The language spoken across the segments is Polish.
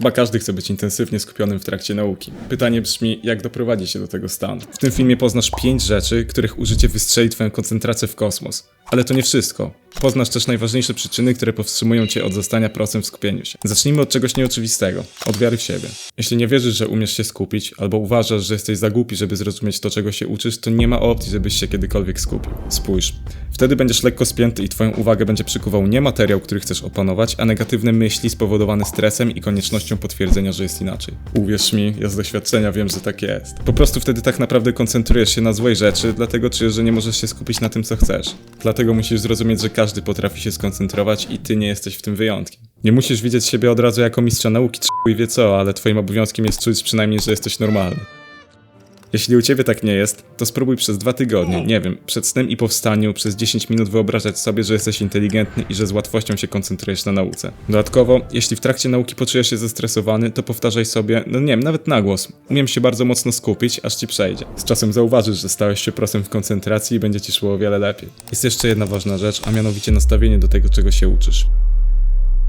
Chyba każdy chce być intensywnie skupionym w trakcie nauki. Pytanie brzmi, jak doprowadzić się do tego stanu. W tym filmie poznasz 5 rzeczy, których użycie wystrzeli twoją koncentrację w kosmos. Ale to nie wszystko. Poznasz też najważniejsze przyczyny, które powstrzymują cię od zostania procem w skupieniu się. Zacznijmy od czegoś nieoczywistego. Od wiary w siebie. Jeśli nie wierzysz, że umiesz się skupić, albo uważasz, że jesteś za głupi, żeby zrozumieć to, czego się uczysz, to nie ma opcji, żebyś się kiedykolwiek skupił. Spójrz. Wtedy będziesz lekko spięty i twoją uwagę będzie przykuwał nie materiał, który chcesz opanować, a negatywne myśli spowodowane stresem i koniecznością potwierdzenia, że jest inaczej. Uwierz mi, ja z doświadczenia wiem, że tak jest. Po prostu wtedy tak naprawdę koncentrujesz się na złej rzeczy, dlatego czujesz, że nie możesz się skupić na tym, co chcesz. Dlatego musisz zrozumieć, że każdy potrafi się skoncentrować i ty nie jesteś w tym wyjątkiem. Nie musisz widzieć siebie od razu jako mistrza nauki, czy i wie co, ale twoim obowiązkiem jest czuć przynajmniej, że jesteś normalny. Jeśli u ciebie tak nie jest, to spróbuj przez dwa tygodnie, nie wiem, przed snem i po wstaniu przez 10 minut wyobrażać sobie, że jesteś inteligentny i że z łatwością się koncentrujesz na nauce. Dodatkowo, jeśli w trakcie nauki poczujesz się zestresowany, to powtarzaj sobie, no nie wiem, nawet na głos. Umiem się bardzo mocno skupić, aż ci przejdzie. Z czasem zauważysz, że stałeś się prosem w koncentracji i będzie ci szło o wiele lepiej. Jest jeszcze jedna ważna rzecz, a mianowicie nastawienie do tego, czego się uczysz.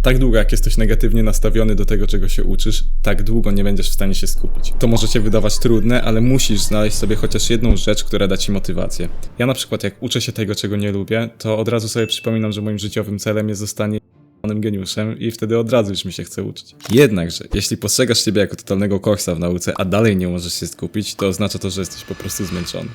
Tak długo, jak jesteś negatywnie nastawiony do tego, czego się uczysz, tak długo nie będziesz w stanie się skupić. To może się wydawać trudne, ale musisz znaleźć sobie chociaż jedną rzecz, która da ci motywację. Ja na przykład, jak uczę się tego, czego nie lubię, to od razu sobie przypominam, że moim życiowym celem jest zostanie panem geniuszem i wtedy od razu już mi się chce uczyć. Jednakże, jeśli postrzegasz siebie jako totalnego koksa w nauce, a dalej nie możesz się skupić, to oznacza to, że jesteś po prostu zmęczony.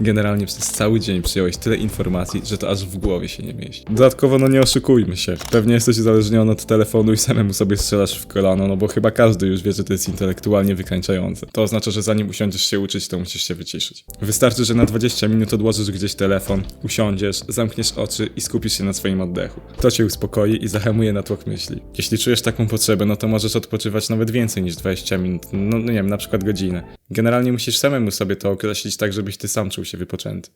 Generalnie przez cały dzień przyjąłeś tyle informacji, że to aż w głowie się nie mieści. Dodatkowo, no nie oszukujmy się. Pewnie jesteś uzależniony od telefonu i samemu sobie strzelasz w kolano, no bo chyba każdy już wie, że to jest intelektualnie wykańczające. To oznacza, że zanim usiądziesz się uczyć, to musisz się wyciszyć. Wystarczy, że na 20 minut odłożysz gdzieś telefon, usiądziesz, zamkniesz oczy i skupisz się na swoim oddechu. To cię uspokoi i zahamuje natłok myśli. Jeśli czujesz taką potrzebę, no to możesz odpoczywać nawet więcej niż 20 minut, no, no nie wiem, na przykład godzinę. Generalnie musisz samemu sobie to określić tak, żebyś ty sam czuł się wypoczęty.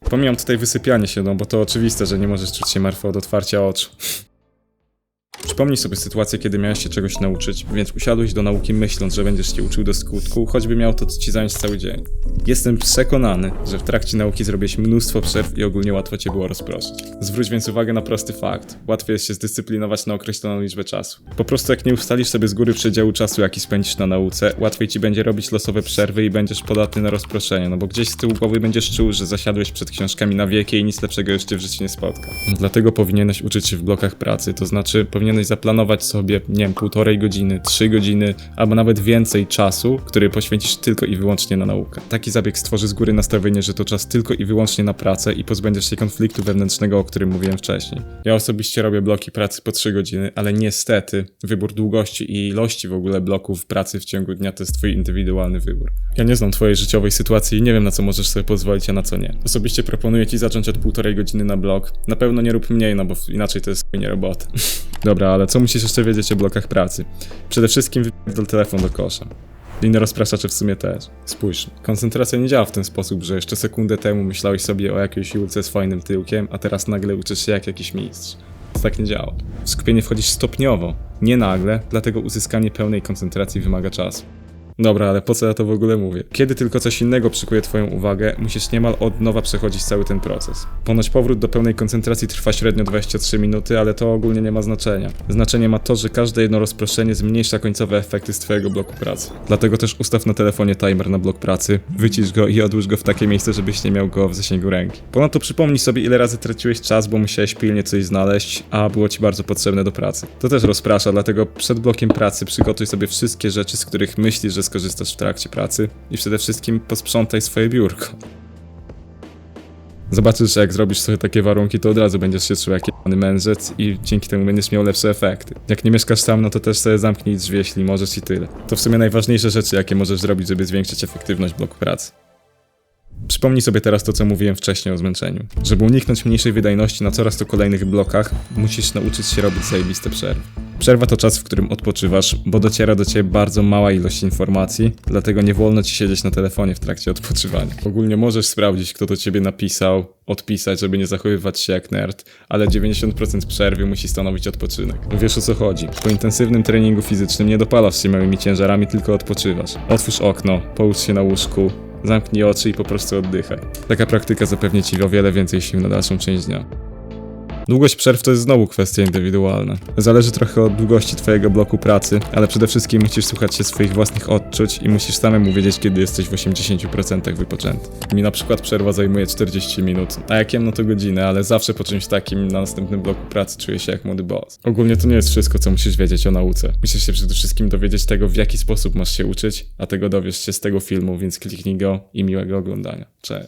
Pomijam tutaj wysypianie się, no bo to oczywiste, że nie możesz czuć się martwy od otwarcia oczu. Przypomnij sobie sytuację, kiedy miałeś się czegoś nauczyć, więc usiadłeś do nauki myśląc, że będziesz się uczył do skutku, choćby miał to ci zająć cały dzień. Jestem przekonany, że w trakcie nauki zrobiłeś mnóstwo przerw i ogólnie łatwo cię było rozproszyć. Zwróć więc uwagę na prosty fakt. Łatwiej jest się zdyscyplinować na określoną liczbę czasu. Po prostu jak nie ustalisz sobie z góry przedziału czasu, jaki spędzisz na nauce, łatwiej ci będzie robić losowe przerwy i będziesz podatny na rozproszenie, no bo gdzieś z tyłu głowy będziesz czuł, że zasiadłeś przed książkami na wieki i nic lepszego cię w życiu nie spotka. Dlatego powinieneś uczyć się w blokach pracy, to znaczy powinieneś zaplanować sobie, nie wiem, półtorej godziny, trzy godziny, albo nawet więcej czasu, który poświęcisz tylko i wyłącznie na naukę. Taki zabieg stworzy z góry nastawienie, że to czas tylko i wyłącznie na pracę i pozbędziesz się konfliktu wewnętrznego, o którym mówiłem wcześniej. Ja osobiście robię bloki pracy po 3 godziny, ale niestety wybór długości i ilości w ogóle bloków pracy w ciągu dnia to jest twój indywidualny wybór. Ja nie znam twojej życiowej sytuacji i nie wiem na co możesz sobie pozwolić, a na co nie. Osobiście proponuję ci zacząć od półtorej godziny na blok. Na pewno nie rób mniej, no bo inaczej to jest nie robota. Dobra, ale co musisz jeszcze wiedzieć o blokach pracy? Przede wszystkim wypierdol telefon do kosza. Inne rozpraszacze w sumie też. Spójrz, koncentracja nie działa w ten sposób, że jeszcze sekundę temu myślałeś sobie o jakiejś Julce z fajnym tyłkiem, a teraz nagle uczysz się jak jakiś mistrz. To tak nie działa. W skupienie wchodzisz stopniowo, nie nagle, dlatego uzyskanie pełnej koncentracji wymaga czasu. Dobra, ale po co ja to w ogóle mówię? Kiedy tylko coś innego przykuje twoją uwagę, musisz niemal od nowa przechodzić cały ten proces. Ponoć powrót do pełnej koncentracji trwa średnio 23 minuty, ale to ogólnie nie ma znaczenia. Znaczenie ma to, że każde jedno rozproszenie zmniejsza końcowe efekty z twojego bloku pracy. Dlatego też ustaw na telefonie timer na blok pracy, wycisz go i odłóż go w takie miejsce, żebyś nie miał go w zasięgu ręki. Ponadto przypomnij sobie ile razy traciłeś czas, bo musiałeś pilnie coś znaleźć, a było ci bardzo potrzebne do pracy. To też rozprasza, dlatego przed blokiem pracy przygotuj sobie wszystkie rzeczy, z których myślisz, że skorzystasz w trakcie pracy i przede wszystkim posprzątaj swoje biurko. Zobaczysz, że jak zrobisz sobie takie warunki, to od razu będziesz się czuł jak jebany mędrzec i dzięki temu będziesz miał lepsze efekty. Jak nie mieszkasz sam, no to też sobie zamknij drzwi, jeśli możesz i tyle. To w sumie najważniejsze rzeczy, jakie możesz zrobić, żeby zwiększyć efektywność bloku pracy. Przypomnij sobie teraz to, co mówiłem wcześniej o zmęczeniu. Żeby uniknąć mniejszej wydajności na coraz to kolejnych blokach, musisz nauczyć się robić zajebiste przerwy. Przerwa to czas, w którym odpoczywasz, bo dociera do ciebie bardzo mała ilość informacji, dlatego nie wolno ci siedzieć na telefonie w trakcie odpoczywania. Ogólnie możesz sprawdzić, kto do ciebie napisał, odpisać, żeby nie zachowywać się jak nerd, ale 90% przerwy musi stanowić odpoczynek. Wiesz o co chodzi. Po intensywnym treningu fizycznym nie dopalasz się małymi ciężarami, tylko odpoczywasz. Otwórz okno, połóż się na łóżku, zamknij oczy i po prostu oddychaj. Taka praktyka zapewni ci o wiele więcej sił na dalszą część dnia. Długość przerw to jest znowu kwestia indywidualna. Zależy trochę od długości twojego bloku pracy, ale przede wszystkim musisz słuchać się swoich własnych odczuć i musisz samemu wiedzieć, kiedy jesteś w 80% wypoczęty. Mi na przykład przerwa zajmuje 40 minut, a jak jem, no to godzinę, ale zawsze po czymś takim na następnym bloku pracy czuję się jak młody boss. Ogólnie to nie jest wszystko, co musisz wiedzieć o nauce. Musisz się przede wszystkim dowiedzieć tego, w jaki sposób masz się uczyć, a tego dowiesz się z tego filmu, więc kliknij go i miłego oglądania. Cześć.